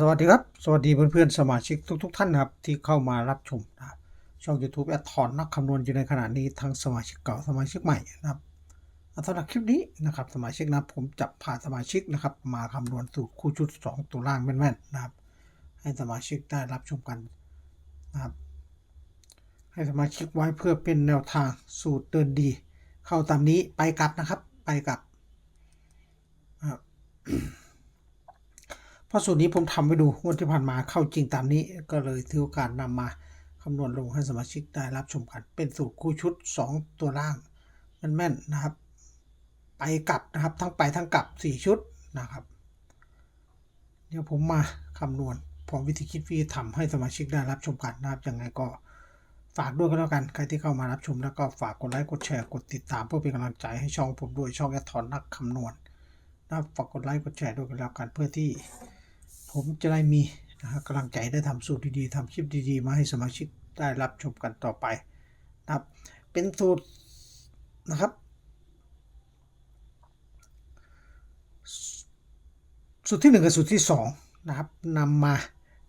สวัสดีครับ สวัสดีเพื่อนๆสมาชิกทุก ๆ ท่านครับ ที่เข้ามารับชมนะช่อง YouTube แอดทอนนักคำนวณอยู่ในขณะนี้ทั้งสมาชิกเก่าสมาชิกใหม่นะครับสำหรับคลิปนี้นะครับสมาชิกนะผมจะพาสมาชิกนะครับ มาคำนวณสูตรคู่ชุด 2 ตัวล่างแม่นๆนะครับ ให้สมาชิกได้รับชมกันนะครับ ให้สมาชิกไว้เพื่อเป็นแนวทางสูตรเดินดี เข้าตามนี้ไปกลับนะครับ ไปกลับนะครับ พราะสูตรนี้ผมทำไปดูงวดที่ผ่านมาเข้าจริงตามนี้ ก็เลยถือโอกาสนำมาคำนวณลงให้สมาชิกได้รับชมกัน เป็นสูตรคู่ชุด 2 ตัวล่างแม่นๆนะครับ ไปกลับนะครับทั้งไปทั้งกลับ 4 ชุดนะครับ เดี๋ยวผมมาคำนวณพร้อมวิธีคิดวิธีทำให้สมาชิกได้รับชมกันนะครับยังไงก็ฝากด้วยก็แล้วกันใครที่เข้ามารับชมแล้วก็ฝากกดไลค์กดแชร์กดติดตามเพื่อเป็นกำลังใจให้ช่องผมด้วยช่องแอดทอนนักคำนวณนะฝากกดไลค์กดแชร์ด้วยกันแล้วกันเพื่อที่ ผมจะได้มีนะฮะกำลังใจได้ทำสูตรดีๆทำคลิปดีๆ มาให้สมาชิกได้รับชมกันต่อไปนะครับ เป็นสูตรนะครับ สูตรที่หนึ่งกับสูตรที่สองนะครับนำมา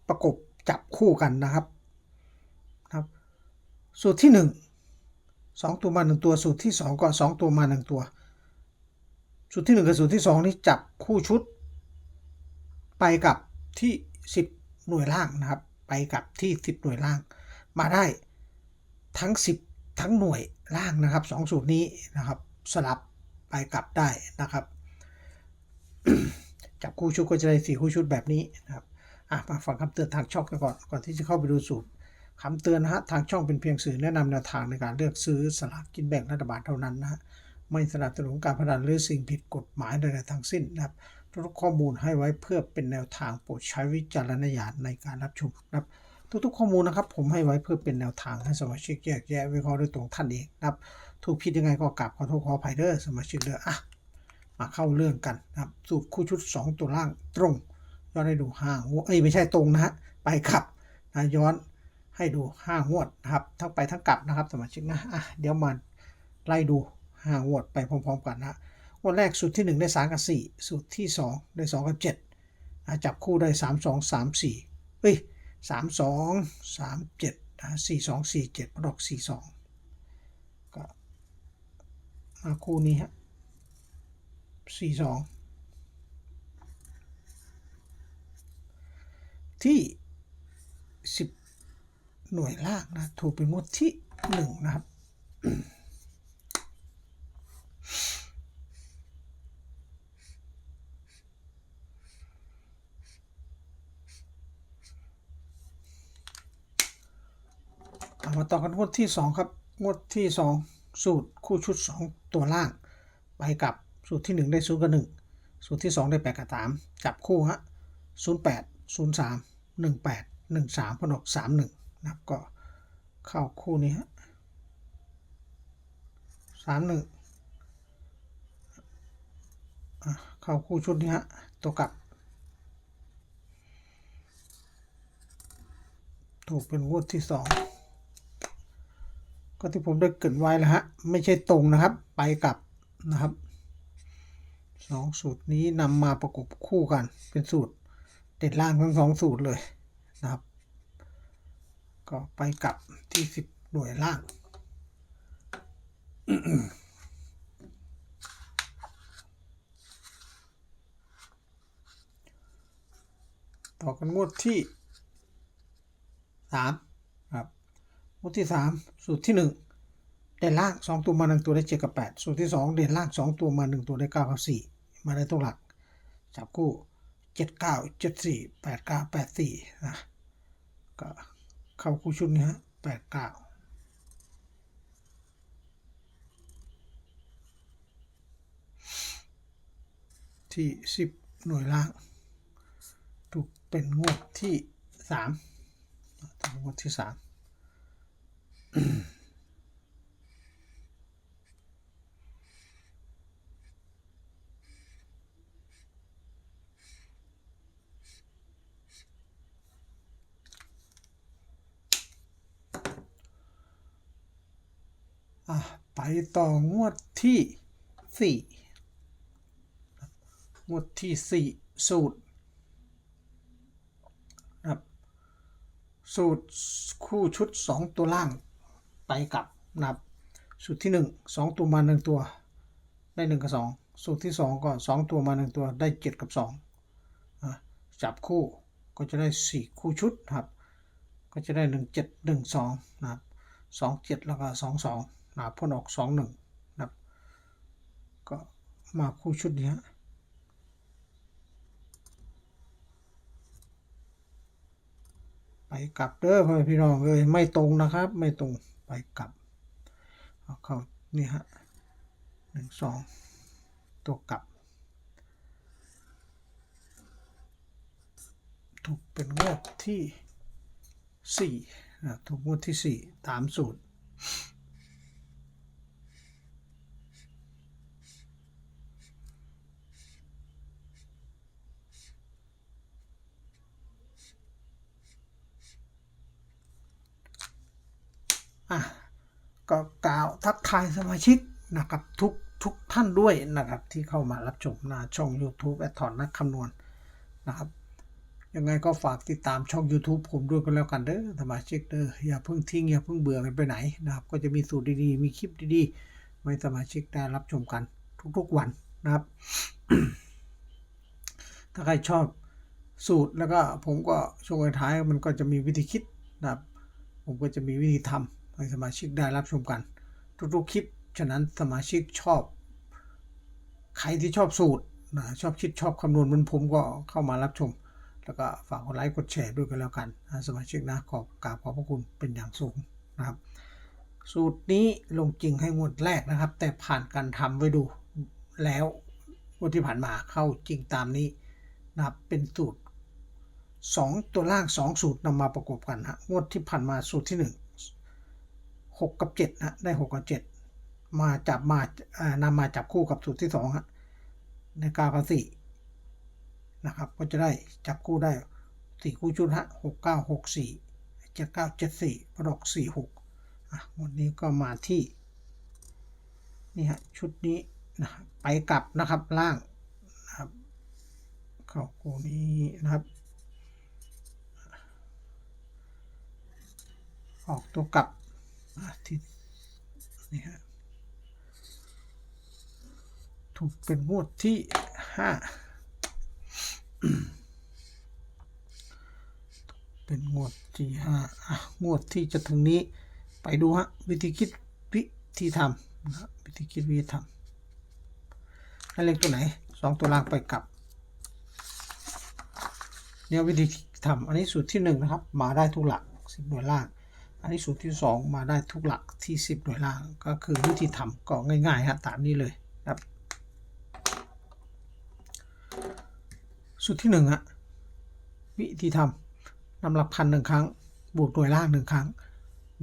ประกบจับคู่กันนะครับนะครับสูตรที่หนึ่งสองตัวมาหนึ่งตัวสูตรที่สองก็สองตัวมาหนึ่งตัว สูตรที่หนึ่งกับสูตรที่สองนี่จับคู่ชุดไปกับ ที่ 10 หน่วยล่างนะครับ ไปกับที่ 10 หน่วยล่าง มาได้ทั้ง 10 ทั้งหน่วยล่างนะครับสองสูตรนี้นะครับ สลับไปกลับได้นะครับจับคู่ชุดก็จะได้สี่คู่ชุดแบบนี้นะครับอะมาฟังคำเตือนทางช่องกันก่อนก่อนที่จะเข้าไปดูสูตรคำเตือนนะฮะทางช่องเป็นเพียงสื่อแนะนำแนวทางในการเลือกซื้อสลากกินแบ่งรัฐบาลเท่านั้นนะฮะไม่สนับสนุนการพนันหรือสิ่งผิดกฎหมายใดๆทั้งสิ้นนะครับ ทุกข้อมูลให้ไว้เพื่อเป็นแนวทางโปรดใช้วิจารณญาณในการรับชมนะครับทุกๆข้อมูลนะครับ ผมให้ไว้เพื่อเป็นแนวทางให้สมาชิกแยกแยะวิเคราะห์ด้วยตรงท่านเองนะครับถูกผิดยังไงก็กราบขอโทษขออภัยเด้อสมาชิกเด้ออะมาเข้าเรื่องกันนะครับสูตรคู่ชุด 2 ตัวล่างตรง ย้อนให้ดูห้างวเอ้ยไม่ใช่ตรงนะฮะไปขับนะย้อนให้ดูห้างวดนะครับ ทั้งไปทั้งกลับนะครับ สมาชิกนะอะเดี๋ยวมาไล่ดูห้างวดไปพร้อมๆกันนะ วันแรกสูตรที่ 1 ได้ 3 กับ 4 สูตรที่ 2 ได้ 2 กับ7อะจับคู่ได้ 3 2 3 4เฮ้ย3 2 3 7นะ4 2 4 7ดอก4 2 ก็มาคู่นี้ฮะ4 2 ที่ 10 หน่วยล่างนะถูกเป็นงวดที่ 1 นะครับ มาต่อกันงวดที่ 2 ครับ งวดที่ 2 สูตรคู่ชุด 2 ตัวล่าง ไปกับสูตรที่ 1 ได้0กับ1สูตรที่ 2 ได้8กับ3จับคู่ฮะ08 03 18 13พนก31นะครับก็เข้าคู่นี้ฮะ31อะเข้าคู่ชุดนี้ฮะตัวกลับถูกเป็นงวดที่สอง ก็ที่ผมได้เกรินไว้แล้วฮะ ไม่ใช่ตรงนะครับ ไปกลับนะครับสองสูตรนี้นำมาประกบคู่กัน เป็นสูตรเด็ดล่างทั้งสองสูตรเลยนะครับ ก็ไปกลับที่สิบหน่วยล่างต่อกันงวดที่สาม สูตรที่ 3 สูตรที่ 1 เด่นล่าง 2 ตัวมา 1 ตัวได้7กับ 8 สูตรที่ 2 เด่นล่าง 2 ตัวมา 1 ตัวได้9กับ4 มาได้ตัวหลักจับคู่ 7 9 7 4 8 9 8 4นะก็เข้าคู่ชุดนี้ฮะ8 9ที่ 10 หน่วยล่าง ถูกเป็นงวดที่3งวดที่ 3 ต่องวดที่สี่งวดที่สี่สูตรครับสูตรคู่ชุด2ตัวล่างไปกลับนะครับสูตรที่1 2ตัวมา1ตัว ได้1กับ2สูตรที่2ก็2ตัวมา1ตัวได้7กับ2อะจับคู่ก็จะได้4คู่ชุดครับ ก็จะได้1 7 1 2นะครับ2 7แล้วก็2 2นะค รับพ่นออก2 1นะครับ ก็มาคู่ชุดนี้ฮะไปกลับเด้อพ่อพี่น้องเอ้ยไม่ตรงนะครับ ไม่ตรงไปกลับเอาเข้านี่ฮะหนึ่งสองตัวกลับถูกเป็นงวดที่สี่นะถูกงวดที่สี่ตามสูตร อะก็กล่าวทักทายสมาชิกนะครับทุกทุกท่านด้วยนะครับที่เข้ามารับชมหน้าช่อง YouTube แอดทอนนักคำนวณนะครับยังไงก็ฝากติดตามช่อง YouTube ผมด้วยกันแล้วกันเด้อสมาชิกเด้ออย่าเพิ่งทิ้งอย่าเพิ่งเบื่อกันไปไหนนะครับ ก็จะมีสูตรดีๆ มีคลิปดีๆให้สมาชิกได้รับชมกันทุกๆวันนะครับ ถ้าใครชอบสูตรแล้วก็ผมก็ช่วงท้ายมันก็จะมีวิธีคิดนะครับ ผมก็จะมีวิธีทำ ให้สมาชิกได้รับชมกัน ทุกๆคลิป ฉะนั้นสมาชิกชอบ ใครที่ชอบสูตรนะชอบคิดชอบคำนวณเหมือนผมก็เข้ามารับชม แล้วก็ฝากกดไลค์กดแชร์ด้วยกันแล้วกันนะสมาชิกนะขอบกราบขอบพระคุณเป็นอย่างสูงนะครับสูตรนี้ลงจริงให้งวดแรกนะครับ แต่ผ่านการทำไว้ดูแล้วงวดที่ผ่านมาเข้าจริงตามนี้นะครับเป็นสูตรสองตัวล่างสองสูตรนำมาประกบกันฮะงวดที่ผ่านมาสูตรที่ห หกกับเจ็ดนะได้หกกับเจ็ดมาจับมาอ่านำมาจับคู่กับสูตรที่สองฮะในเก้ากับสี่นะครับ ก็จะได้จับคู่ได้สี่คู่ชุดฮะหกเก้าหกสี่เจ็ดเก้าเจ็ดสี่พดอกสี่หกอะวันนี้ก็มาที่นี่ฮะชุดนี้นะไปกลับนะครับล่างนะครับเข้าคู่นี้นะครับออกตัวกลับ ที่นี่ฮะถูกเป็นงวดที่ห้าเป็นงวดที่ห้าอะงวดที่จะถึงนี้ไปดูฮะวิธีคิดวิธีทำนะวิธีคิดวิธีทำให้เล็กตัวไหนสองตัวล่างไปกลับเนี่ยวิธีทำอันนี้สูตรที่หนึ่งนะครับ มาได้ทุกหลักสิบหน่วยล่าง อันนี้สูตรที่สองมาได้ทุกหลักที่สิบหน่วยล่าง ก็คือวิธีทำก็ง่ายๆฮะตามนี้เลยครับ สูตรที่หนึ่งฮะวิธีทำนำหลักพันหนึ่งครั้ง บวกหน่วยล่างหนึ่งครั้ง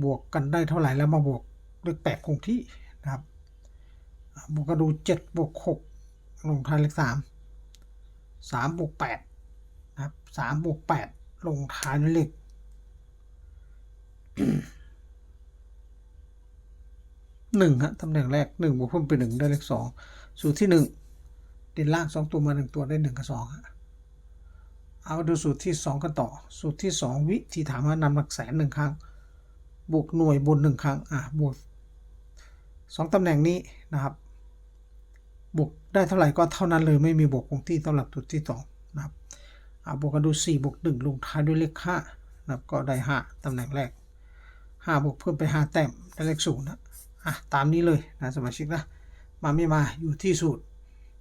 บวกกันได้เท่าไหร่แล้วมาบวกเลขแปดคงที่นะครับบวกกระดูเจ็ดบวกหกลงท้ายเลขสามสามบวกแปดนะครับสามบวกแปดลงท้ายเลข หนึ่งฮะตำแหน่งแรกหนึ่งบวกเพิ่มเป็นหนึ่งได้เลขสองสูตรที่หนึ่งเด่นล่างสองตัวมาหนึ่งตัวได้หนึ่งกับสองฮะเอาดูสูตรที่สองกันต่อ สูตรที่สองวิธีถามว่านำหลักแสนหนึ่งครั้ง บวกหน่วยบนหนึ่งครั้งอะบวกสองตำแหน่งนี้นะครับบวกได้เท่าไหร่ก็เท่านั้นเลยไม่มีบวกคงที่สำหรับสูตรที่สองนะครับเอาบวกกันดู 4 บวก 1 ลงท้ายด้วยเลข5นะครับก็ได้ 5ตำแหน่งแรก 5บวกเพิ่มไป5แต้มได้เลข0นะอะตามนี้เลยนะสมาชิกนะมาไม่มาอยู่ที่สูตร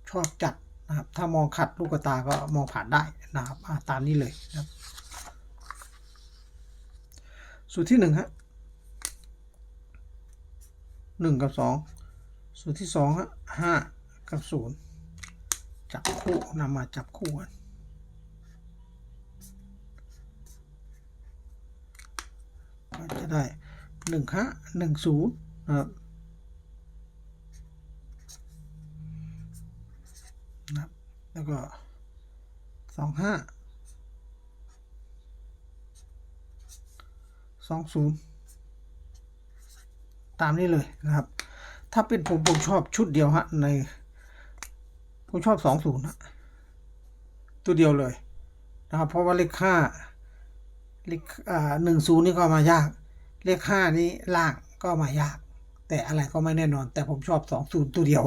ชอบจัดนะครับถ้ามองขัดลูกตาก็มองผ่านได้นะครับอะตามนี้เลยนะสูตรที่1ฮะ1กับ2สูตรที่2ฮะ5กับ0จับคู่นำมาจับคู่กัน จะได้หนึ่งห้าหนึ่งศูนย์นะครับนะแล้วก็สองห้าสองศูนย์ตามนี้เลยนะครับ ถ้าเป็นผมผมชอบชุดเดียวฮะใน ผมชอบสองศูนย์ตัวเดียวเลยนะครับ เพราะว่าเลขห้า เลขหนึ่งศูนย์นี่ก็มายาก เลขห้านี้ล่างก็มายาก แต่อะไรก็ไม่แน่นอน แต่ผมชอบสองศูนย์ตัวเดียว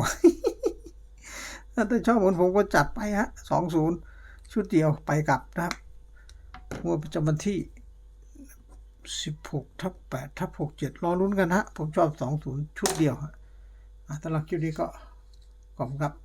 ถ้าชอบเหมือนผมก็จัดไปฮะสองศูนย์ชุดเดียวไปกลับนะครับงวดประจำวันที่สิบหกทับแปดทับหกเจ็ดรอลุ้นกันฮะ ผมชอบสองศูนย์ชุดเดียวฮะอะสำหรับคลิปนี้ก็ขอบคุณครับ